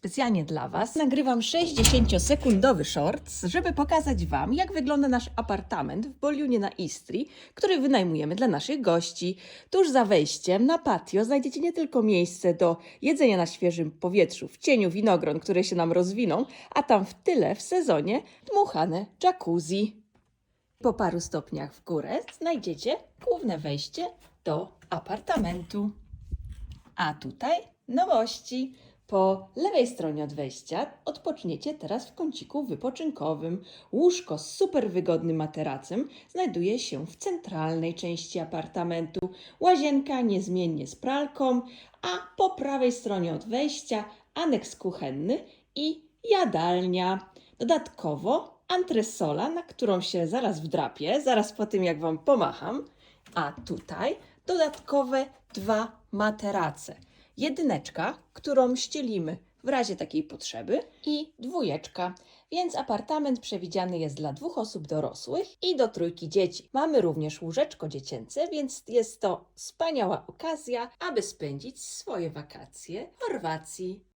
Specjalnie dla Was nagrywam 60-sekundowy shorts, żeby pokazać Wam, jak wygląda nasz apartament w Boliunie na Istrii, który wynajmujemy dla naszych gości. Tuż za wejściem na patio znajdziecie nie tylko miejsce do jedzenia na świeżym powietrzu, w cieniu winogron, które się nam rozwiną, a tam w tyle w sezonie dmuchane jacuzzi. Po paru stopniach w górę znajdziecie główne wejście do apartamentu. A tutaj nowości. Po lewej stronie od wejścia odpoczniecie teraz w kąciku wypoczynkowym. Łóżko z super wygodnym materacem znajduje się w centralnej części apartamentu. Łazienka niezmiennie z pralką, a po prawej stronie od wejścia aneks kuchenny i jadalnia. Dodatkowo antresola, na którą się zaraz wdrapię, zaraz po tym jak Wam pomacham. A tutaj dodatkowe dwa materace. Jedyneczka, którą ścielimy w razie takiej potrzeby i dwójeczka, więc apartament przewidziany jest dla dwóch osób dorosłych i do trójki dzieci. Mamy również łóżeczko dziecięce, więc jest to wspaniała okazja, aby spędzić swoje wakacje w Chorwacji.